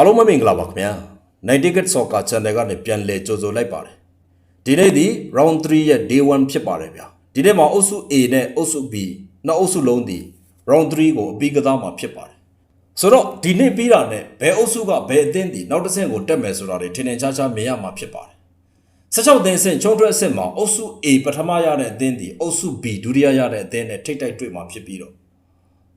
အားလုံးမင်္ဂလာပါခင်ဗျာ Night Ticket Soccer Channel ကနေပြန်လည်ကြိုဆိုလိုက်ပါတယ်ဒီနေ့ဒီ Round 3ရဲ့ Day 1ဖြစ်ပါတယ်ဗျာဒီနေ့မှာအုပ်စု A နဲ့အုပ်စု B နှစ်အုပ်စုလုံးဒီ Round 3ကိုအပြီးကစားမှာဖြစ်ပါတယ်ဆိုတော့ဒီနေ့ပြီးတာနဲ့ဘယ်အုပ်စုကဘယ်အသင်းဒီနောက်တစ်ဆင့်ကိုတက်မယ်ဆိုတာတွေထင်ထင်ရှားရှားမြင်ရမှာဖြစ်ပါတယ်16သင်းဆင့်ချုံထွက်အဆင့်မှာအုပ်စု A ပထမရတဲ့အသင်းဒီအုပ်စု B ဒုတိယရတဲ့အသင်းနဲ့ထိပ်တိုက်တွေ့မှာဖြစ်ပြီးတော့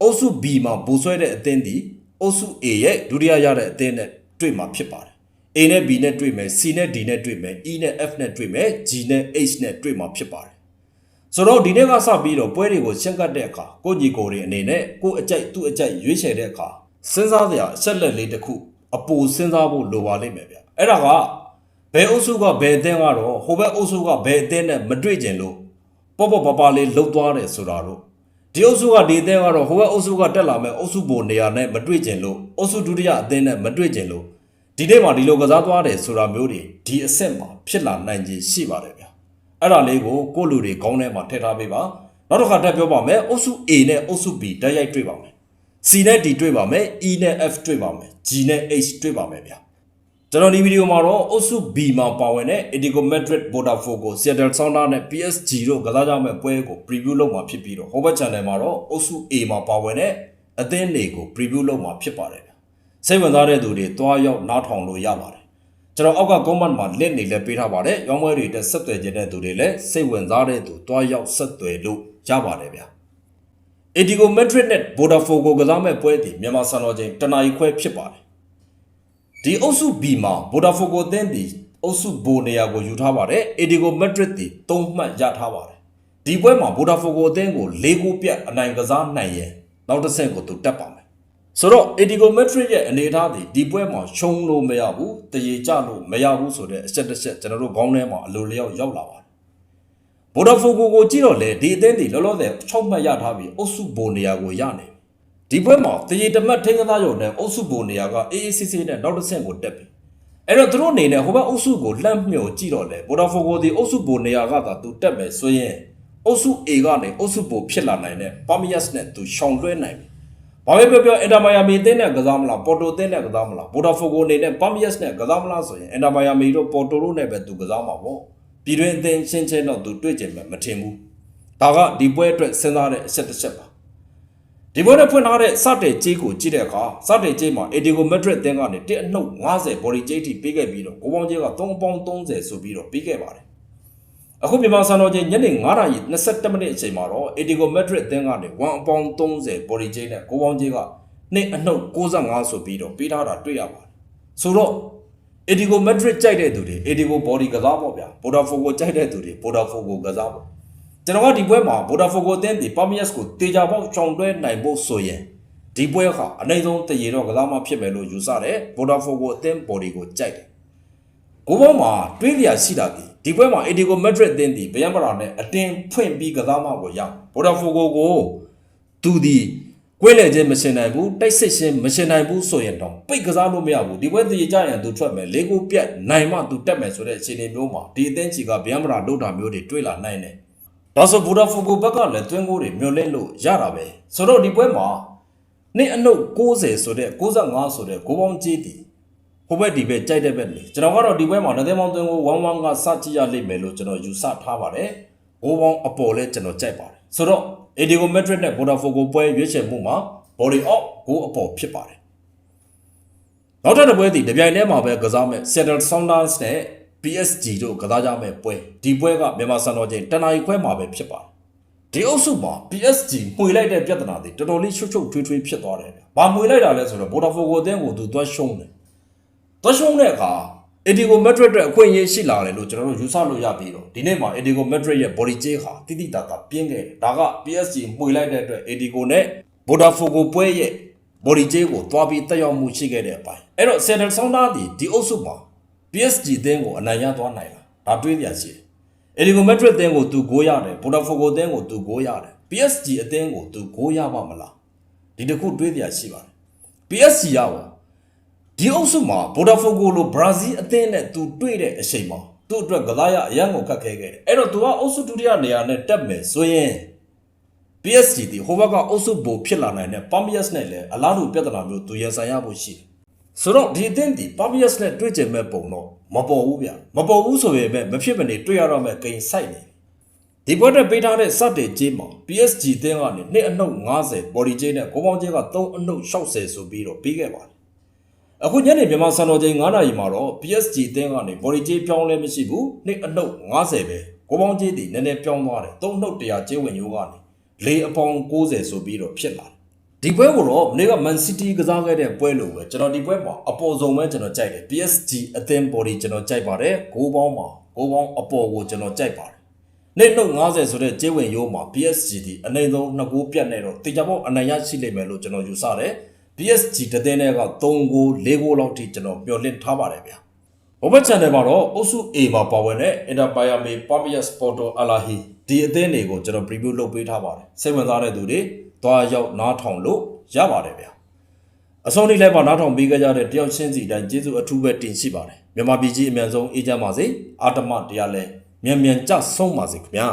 အုပ်စု B မှာဘူဆွဲတဲ့အသင်းဒီ အုပ်စု A ရဲ့ဒုတိယရတဲ့အသင်းနဲ့တွေ့မှာဖြစ်ပါတယ်။ A နဲ့ B နဲ့တွေ့မယ် C နဲ့ D နဲ့တွေ့မယ် E နဲ့ F နဲ့တွေ့မယ် G နဲ့ H နဲ့တွေ့မှာဖြစ်ပါတယ်။ဆိုတော့ဒီနေ့ကစပြီးတော့ပွဲတွေကိုရှင်းကတ်တဲ့အခါကိုညီကိုတွေအနေနဲ့ကိုအကြိုက်သူ့အကြိုက်ရွေးချယ်တဲ့အခါစဉ်းစားစရာအချက်လက်လေးတစ်ခုအပူစဉ်းစားဖို့လိုပါလိမ့်မယ်ဗျ။အဲ့ဒါကဘယ်အုပ်စုကဘယ်အသင်းကတော့ဟိုဘက်အုပ်စုကဘယ်အသင်းနဲ့မတွေ့ကျင်လို့ပေါ့ပေါ့ပါပါလေးလှုပ်သွားတယ်ဆိုတာတို့ ဒီအုပ်စုကဒီအသင်းကတော့ဟိုဘက်အုပ်စုကတက်လာမဲ့အုပ်စုပေါ်နေရာနဲ့မတွေ့ကျင်လို့အုပ်စုဒုတိယအသင်းနဲ့မတွေ့ကျင်လို့ဒီနေ့မှဒီလိုကစားသွားတယ်ဆိုတာမျိုးတွေဒီအဆင့်မှာဖြစ်လာနိုင်ခြင်းရှိပါတယ်ဗျာအဲ့ဒါလေးကိုကိုယ့်လူတွေခေါင်းထဲမှာထည့်ထားပေးပါနောက်တစ်ခါတက်ပြောပါမယ်အုပ်စု A နဲ့အုပ်စု B တိုက်ရိုက်တွေ့ပါမယ် C နဲ့ D တွေ့ပါမယ် E နဲ့ F တွေ့ပါမယ် G နဲ့ H တွေ့ပါမယ်ဗျာ ကျွန်တော်ဒီဗီဒီယိုမှာတော့အုပ်စု B မှာပါဝင်တဲ့ Atletico Madrid, Botafogo, Seattle Sounders နဲ့ PSG တို့ကစားကြမဲ့ပွဲကို preview လုပ်မှာဖြစ်ပြီးတော့ Hobbit Channel မှာတော့အုပ်စု A မှာပါဝင်တဲ့အသင်းတွေကို preview လုပ်မှာဖြစ်ပါတယ်ဗျ။စိတ်ဝင်စားတဲ့သူတွေတွားရောက်နားထောင်လို့ရပါတယ်။ကျွန်တော်အောက်က comment မှာ link တွေလည်းပေးထားပါတယ်။ရောင်းပွဲတွေတက်ဆက်သွယ်ခြင်းတဲ့သူတွေလည်းစိတ်ဝင်စားတဲ့သူတွားရောက်ဆက်သွယ်လို့ရပါတယ်ဗျ။ Atletico Madrid နဲ့ Botafogo ကစားမဲ့ပွဲဒီမြန်မာစံတော်ချိန်တနအီခွဲဖြစ်ပါတယ်။ ဒီအုပ်စု B မှာ Botafogo အသင်းဒီအုပ်စုဘိုနေရာကိုယူထားပါတယ်။ Atletico Madrid ဒီ၃မှတ်ရထားပါတယ်။ဒီပွဲမှာ Botafogo အသင်းကို၄ဂိုးပြတ်အနိုင်ကစားနိုင်ရင်နောက်တစ်ဆင့်ကိုသူတက်ပါမယ်။ဆိုတော့ Atletico Madrid ရဲ့အနေအထားဒီဒီပွဲမှာရှုံးလို့မရဘူး။တရေကြလို့မရဘူးဆိုတဲ့အချက်တစ်ချက်ကျွန်တော်တို့ခေါင်းထဲမှာအလိုလျောက်ရောက်လာပါတယ်။ Botafogo ကိုကြည့်တော့လေဒီအသင်းဒီလောလောဆယ်6မှတ်ရထားပြီးအုပ်စုဘိုနေရာကိုရနေပြီ ဒီဘက်မှာတရေတမတ်ထင်းကစားရုံနဲ့အုပ်စုဘိုနေရာကအေးအေးဆေးဆေးနဲ့နောက်တစ်ဆင့်ကိုတက်ပြီအဲ့တော့သူတို့အနေနဲ့ဟိုဘက်အုပ်စုကိုလှမ်းမြှော်ကြည့်တော့လေဗိုဒါဖိုကိုဒီအုပ်စုဘိုနေရာကသာသူတက်မယ်ဆိုရင်အုပ်စု A ကနေအုပ်စုဘိုဖြစ်လာနိုင်တဲ့ပါမီယက်စ်နဲ့သူရှောင်လွှဲနိုင်ပြီဘာပဲပြောပြောအင်တာမိုင်ယာမီအသင်းနဲ့ကစားမလားပေါ်တိုအသင်းနဲ့ကစားမလားဗိုဒါဖိုကိုအနေနဲ့ပါမီယက်စ်နဲ့ကစားမလားဆိုရင်အင်တာမိုင်ယာမီတို့ပေါ်တိုတို့နဲ့ပဲသူကစားမှာပေါ့ပြည်တွင်းအသင်းချင်းချင်းတော့သူတွေ့ကြမယ်မထင်ဘူးဒါကဒီပွဲအတွက်စဉ်းစားတဲ့အချက်တစ်ချက်ပါ ဒီပွဲနဲ့ဖွင့်ထားတဲ့စတဲ့ကြေးကိုကြည့်တဲ့အခါစတဲ့ကြေးမှာ Atletico Madrid တင်းကနေတစ်အနှုတ်90 body ကြေးထိပေးခဲ့ပြီးတော့ကိုပေါင်းကြေးက3ပေါင်း30ဆိုပြီးတော့ပေးခဲ့ပါတယ်။အခုမြန်မာစံတော်ချိန်ညနေ9:22မိနစ်အချိန်မှာတော့ Atletico Madrid တင်းကနေ1ပေါင်း30 body ကြေးနဲ့ကိုပေါင်းကြေးက2အနှုတ်65ဆိုပြီးတော့ပေးထားတာတွေ့ရပါတယ်။ဆိုတော့ Atletico Madrid ကြိုက်တဲ့သူတွေ Atletico body ကစားပေါ့ဗျာ။ Botafogo ကြိုက်တဲ့သူတွေ Botafogo ကစားပေါ့။ ကျွန်တော်ကဒီပွဲမှာ Botafogo အသင်းဒီ Palmeiras ကိုတေချာပေါက်ချောင်တွဲနိုင်ဖို့ဆိုရင်ဒီပွဲဟာအနိုင်ဆုံးတရေတော့ကစားမှဖြစ်မယ်လို့ယူဆတယ် Botafogo အသင်း body ကိုကြိုက်တယ်။ကိုဘောမှာတွေးလျာရှိတာဒီဒီပွဲမှာ Atletico Madrid အသင်းဒီဗယံမရာနဲ့အတင်းဖွင့်ပြီးကစားမှကိုရ Botafogo ကိုသူဒီကွဲလေခြင်းမရှင်နိုင်ဘူးတိုက်စစ်ရှင်မရှင်နိုင်ဘူးဆိုရင်တော့ပိတ်ကစားလို့မရဘူးဒီပွဲတရေကြရင်သူထွက်မယ်လေးကိုပြတ်နိုင်မှသူတက်မယ်ဆိုတဲ့အခြေအနေမျိုးမှာဒီအသင်းချီကဗယံမရာလုတာမျိုးတွေတွေးလာနိုင်တယ် ဒါဆိုဘူဒါဖိုကိုဘက်ကလည်းတွင်းကိုတွေမျောလင့်လို့ရတာပဲဆိုတော့ဒီပွဲမှာနေ့အနှုတ်60ဆိုတဲ့65ဆိုတဲ့ကိုပေါင်းကြီးတည်ဟိုဘက်ဒီဘက်ကြိုက်တဲ့ဘက်လေကျွန်တော်ကတော့ဒီပွဲမှာနသည်မောင်းတွင်းကို11ကစကြည့်ရလိမ့်မယ်လို့ကျွန်တော်ယူဆထားပါတယ်ဘိုးပေါင်းအပေါ်လဲကျွန်တော်ကြိုက်ပါတယ်ဆိုတော့ Atletico Madrid နဲ့ Botafogo ပွဲရွေးချယ်မှုမှာ body out ကိုအပေါ်ဖြစ်ပါတယ်နောက်ထပ်တစ်ပွဲဒီတပြိုင်တည်းမှာပဲကစားမဲ့ Seattle Sounders နဲ့ PSG တို့ကစားကြမဲ့ပွဲဒီပွဲကမြန်မာစံတော်ချိန်တနအီခွဲမှာပဲဖြစ်ပါတယ်ဒီအုပ်စုမှာ PSG မှွေလိုက်တဲ့ပြဿနာတွေတော်တော်လေးရှုပ်ရှုပ်ထွေးထွေးဖြစ်သွားတယ်ဗျ။ဘာမှွေလိုက်တာလဲဆိုတော့ Botafogo အသင်းကိုသူသွားရှုံးတယ်။သွားရှုံးတဲ့အခါ Atletico Madrid အတွက်အခွင့်အရေးရှိလာတယ်လို့ကျွန်တော်တို့ယူဆလို့ရပြီးတော့ဒီနေ့မှာ Atletico Madrid ရဲ့ body ကြေးဟာတိတိတတ်တာပြင်းခဲ့တယ်။ဒါက PSG မှွေလိုက်တဲ့အတွက် Atletico နဲ့ Botafogo ပွဲရဲ့ body ကြေးကိုသွားပြီးတက်ရောက်မှုရှိခဲ့တဲ့အပိုင်းအဲ့တော့ Seattle Sounders ဒီဒီအုပ်စုမှာ PSG အသင်းကိုအနိုင်ရသွားနိုင်လားဒါတွေးပြရှိတယ်။ Atletico Madrid အသင်းကိုသူ9ရတယ် Botafogo အသင်းကိုသူ9ရတယ် PSG အသင်းကိုသူ9ရပါမလားဒီတစ်ခုတွေးပြရှိပါတယ် PSG ရပါဒီအုပ်စုမှာ Botafogo လို Brazil အသင်းနဲ့သူတွေ့တဲ့အချိန်မှာသူ့အတွက်ကစားရအရန်ကိုခက်ခဲခဲ့တယ်အဲ့တော့သူကအုပ်စုဒုတိယနေရာနဲ့တက်မယ်ဆိုရင် PSG ဒီဟိုဘက်ကအုပ်စုဘိုဖြစ်လာနိုင်တဲ့ Palmeiras နဲ့လည်းအလားတူပြဿနာမျိုးသူရင်ဆိုင်ရဖို့ရှိတယ် ဆိုတော့ဒီအသင်းဒီ Papias နဲ့တွေ့ကြမဲ့ပုံတော့မပေါ်ဘူးဗျမပေါ်ဘူးဆိုပေမဲ့မဖြစ်မနေတွေ့ရတော့မဲ့ဂိမ်းဆိုင်နေဒီပွဲတက်ပေးထားတဲ့စတင်ကြီးမှာ PSG အသင်းကနေနှစ်အနှုတ်90 body ကြီးနဲ့ကိုပေါင်းကြီးက3အနှုတ်60ဆိုပြီးတော့ပြီးခဲ့ပါတယ်အခုညနေမြန်မာစံတော်ချိန်9နာရီမှာတော့ PSG အသင်းကနေ body ကြီးပြောင်းလဲမရှိဘူးနှစ်အနှုတ်90ပဲကိုပေါင်းကြီးဒီနည်းနည်းပြောင်းသွားတယ်3အနှုတ်100ကျဲဝင်ရိုးကနေလေအပေါင်း90ဆိုပြီးတော့ဖြစ်လာတယ် ဒီပွဲကိုတော့မနေ့က Man City ကစားခဲ့တဲ့ပွဲလိုပဲကျွန်တော်ဒီပွဲမှာအပေါ်ဆုံးပဲကျွန်တော်ကြိုက်တယ် PSG အသင်း body ကျွန်တော်ကြိုက်ပါတယ်ဂိုးပေါင်းမှာဂိုးပေါင်းအပေါ်ကိုကျွန်တော်ကြိုက်ပါတယ်နေ့နှုတ်90ဆိုတဲ့ကျေးဝင်ရိုးမှာ PSG ဒီအနိုင်ဆုံး2ဂိုးပြတ်နေတော့တေချာပေါအနိုင်ရရှိလိမ့်မယ်လို့ကျွန်တော်ယူဆတယ် PSG တသင်းတွေက3ဂိုး4ဂိုးလောက်ထိကျွန်တော်မျှော်လင့်ထားပါတယ်ဗျာဘဘ channel မှာတော့အုပ်စု A မှာပါဝင်တဲ့ Inter Miami Pamias Porto Alahi ဒီအသင်းတွေကိုကျွန်တော် preview လုပ်ပေးထားပါတယ်စိတ်ဝင်စားတဲ့သူတွေ သွားရောက်နားထောင်လို့ရပါတယ်ဗျာအဆုံးထိလည်းပါနားထောင်ပေးကြတဲ့တယောက်ချင်းစီတိုင်းကျေးဇူးအထူးပဲတင်ရှိပါတယ်မြန်မာပြည်ကြီးအမြန်ဆုံးအေးချမ်းပါစေအာတမတရားလည်းမြန်မြန်ကြဆုံးပါစေခင်ဗျာ